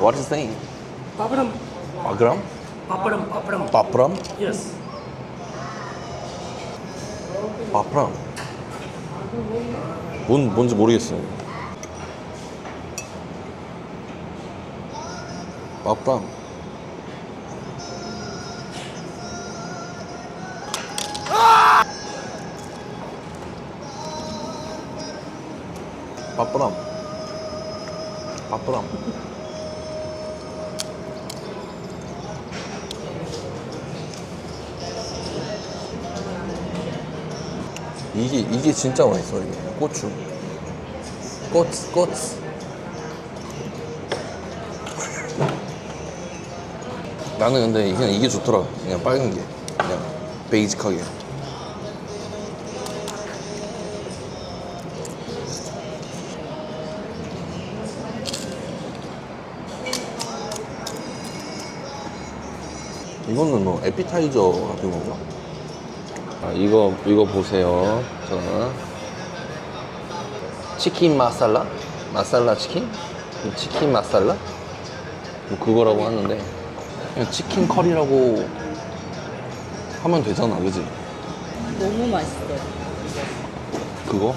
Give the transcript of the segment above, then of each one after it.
What is saying? Papadam. 바그람? Papadam. Papadam. 바프람? Yes. 바프람. 뭔 뭔지 모르겠어요. 바프람. 바프람. 바프람. 이게 이게 진짜 맛있어 이게 고추. 고추 고추 나는 근데 그냥 이게 좋더라 그냥 빨간 게. 그냥 베이직하게. 이거는 뭐 에피타이저 같은 건가? 아, 이거 이거 보세요. 자, 치킨 마살라, 마살라 치킨, 치킨 마살라, 뭐 그거라고 하는데 그냥 치킨 커리라고 하면 되잖아, 그지? 너무 맛있어요. 그거?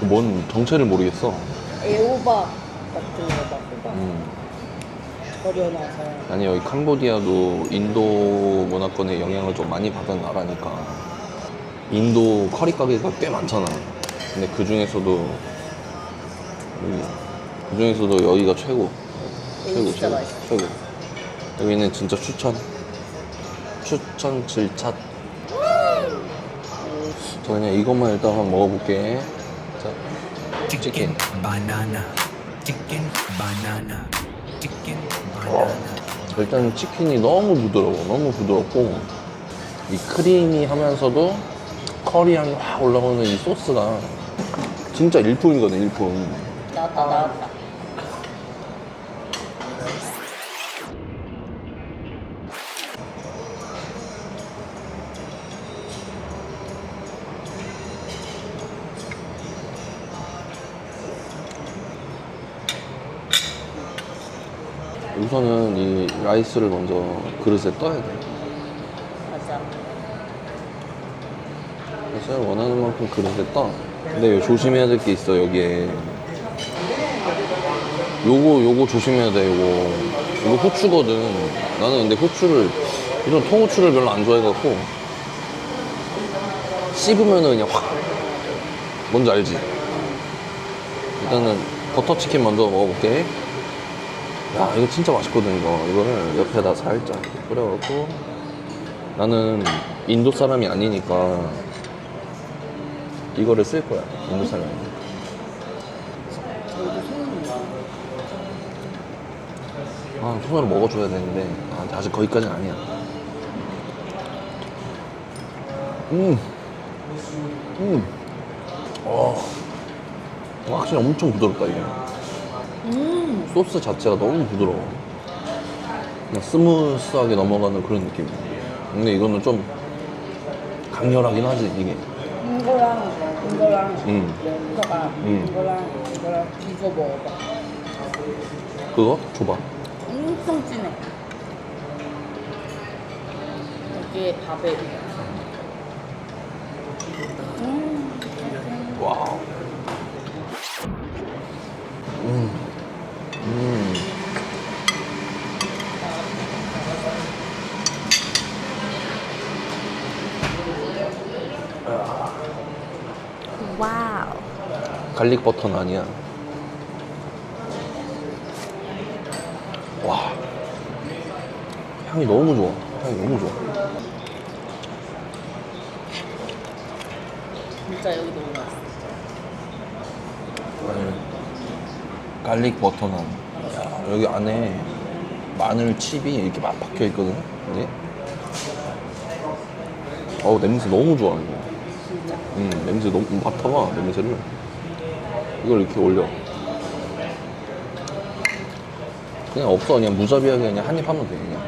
그뭔 정체를 모르겠어. 애호박 같은 거다 호박 음. 아니 여기 캄보디아도 인도 문화권의 영향을 좀 많이 받은 나라니까 인도 커리 가게가 꽤 많잖아. 근데 그 중에서도 그 중에서도 여기가 최고. 여기 최고 진짜 최고 맛있어. 최고. 여기는 진짜 추천. 추천 질차. 저 그냥 이것만 일단 한번 먹어볼게. 자, 치킨. banana, chicken banana, chicken banana. 일단 치킨이 너무 부드러워 너무 부드럽고 이 크리미 하면서도 커리향이 확 올라오는 이 소스가 진짜 일품이거든 일품 나왔다 나왔다. 우선은 이 라이스를 먼저 그릇에 떠야 돼. 맞아. 라이스를 원하는 만큼 그릇에 떠. 근데 이거 조심해야 될 게 있어 여기에. 요거 요거 조심해야 돼 요거. 이거 후추거든. 나는 근데 후추를 이런 통후추를 별로 안 좋아해갖고 씹으면은 그냥 확. 뭔지 알지? 일단은 버터치킨 먼저 먹어볼게 야 이거 진짜 맛있거든 이거. 이거를 옆에다 살짝 뿌려갖고. 나는 인도 사람이 아니니까 이거를 쓸 거야 인도 사람이. 아 손으로 먹어줘야 되는데. 아, 아직 거기까지는 아니야. 음. 음. 어. 확실히 엄청 부드럽다 이게 음 소스 자체가 너무 부드러워. 그냥 스무스하게 넘어가는 그런 느낌. 근데 이거는 좀 강렬하긴 하지, 이게. 이거랑 이거랑 음. 이거가 음. 이거랑 이거랑 이거 먹어봐. 그거? 줘봐. 엄청 진해. 여기에 밥에 음 와우. 음. 음. 와우. 갈릭 버터는 아니야. 와. 향이 너무 좋아. 향이 너무 좋아. 진짜 여기 너무 맛있어. 아니, 갈릭 버터난. 야, 여기 안에 마늘 칩이 이렇게 막 박혀 있거든. 근데 어우 냄새 너무 좋아 이거. 음 냄새 너무 맡아봐 냄새를. 이걸 이렇게 올려. 그냥 없어 그냥 무자비하게 그냥 한 입 하면 돼 그냥.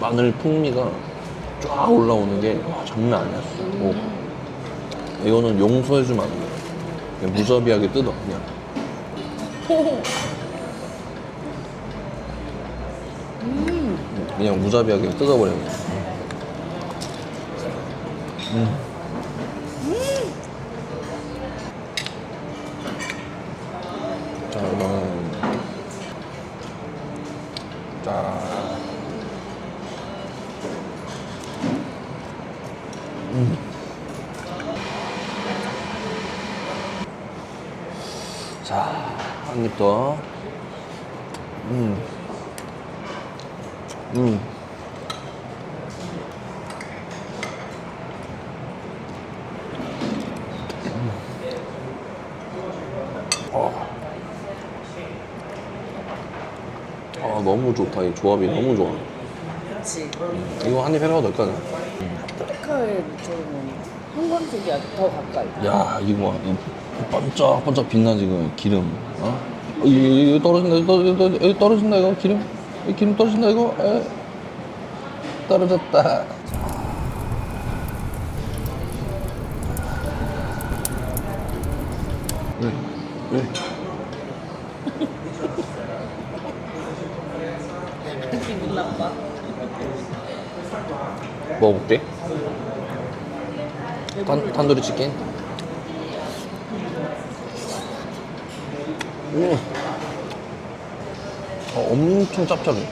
마늘 풍미가 쫙 올라오는 게 와, 장난 아니야. 오. 이거는 용서해주면 안 돼. 무자비하게 뜯어 그냥. 그냥 무자비하게 뜯어버려. 그냥. 음. 자, 이거는 자. 음. 자, 한 입 더. 음. 음. 어. 아, 너무 좋다. 이 조합이 너무 좋아. 그치. 이거 한 입 해봐도 될까? 포카에 묻혀놓은 형광색이 아주 더 가까이. 야, 이거 봐. 이 반짝반짝 빛나 지금 기름. 어? 이, 이 떨어진다, 이거 떨어진다, 이거 떨어진다, 이거 기름. 이 기름 떨어진다, 이거. 에. 떨어졌다. 왜? 왜? 기분 나빠. 먹어볼게. 탄, 탄두리 치킨. 음. 어, 엄청 짭짤해.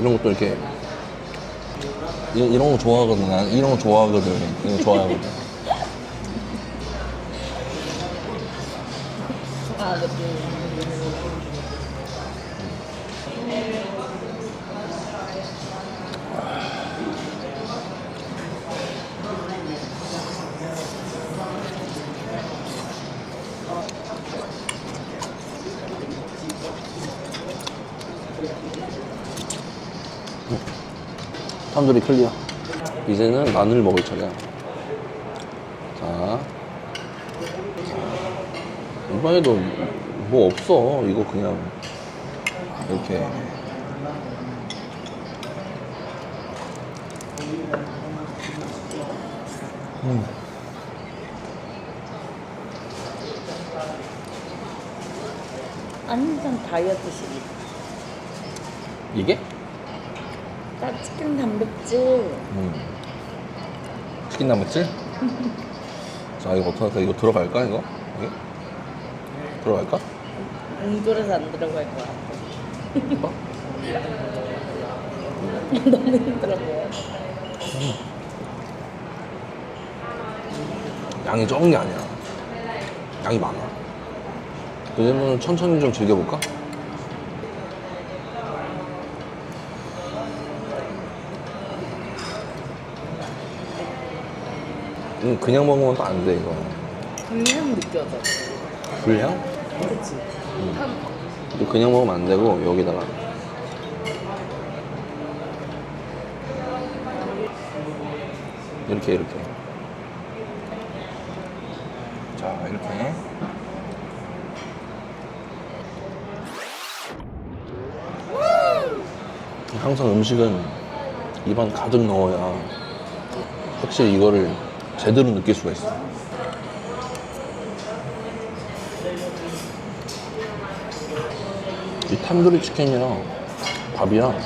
이런 것도 이렇게 이, 이런 거 좋아하거든. 난 이런 거 좋아하거든. 이런 거 좋아하거든. 아, 그 탄두리 클리어. 이제는 마늘 먹을 차례야. 자. 자. 이번에도 뭐 없어. 이거 그냥 이렇게. 음. 완전 다이어트식. 이게? 나 치킨 단백질. 음. 치킨 단백질? 자, 이거 어떡할까? 이거 들어갈까, 이거? 이게? 들어갈까? 옹졸해서 안 들어갈 거야. 어? 너무 힘들어 보여. 양이 적은 게 아니야. 양이 많아. 그러면 천천히 좀 즐겨볼까? 음, 그냥 먹으면 또 안 돼, 이거. 그냥 느껴져. 불향? 그치. 한, 이거 그냥 먹으면 안 되고, 여기다가. 이렇게, 이렇게. 자, 이렇게. 항상 음식은 입안 가득 넣어야 확실히 이거를 제대로 느낄 수가 있어. 이 탄두리 치킨이랑 밥이랑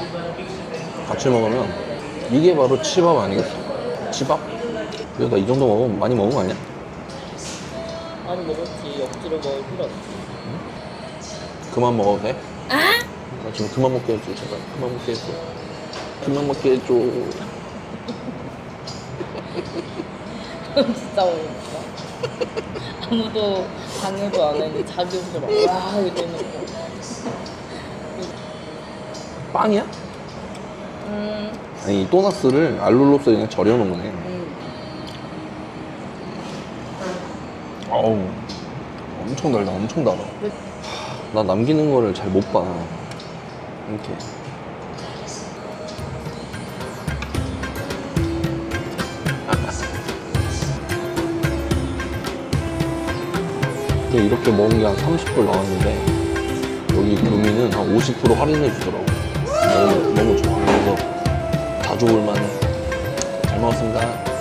같이 먹으면 이게 바로 치밥 아니겠어? 치밥? 그래서 나이 정도 먹으면 많이 먹은 거 아니야? 많이 먹었지. 억지로 먹을 필요 없지. 그만 먹어도 돼? 나 지금 그만 먹게 해줘 제발 그만 먹게 해줘 그만 먹게 해줘 진짜 어렵다. 아무도 방해도 안 했는데 자기 혼자 막, 와, 이러는 거. 빵이야? 음, 아니 이 도나스를 알룰로스 그냥 절여놓은 거네 음. 어우 엄청 달다 엄청 달아 나 남기는 거를 잘 못봐 이렇게 근데 이렇게 먹은 게 한 30불 나왔는데 여기 교미는 한 50% 할인해 주더라고 너무, 너무 좋아. 그래서 자주 올만해. 잘 먹었습니다.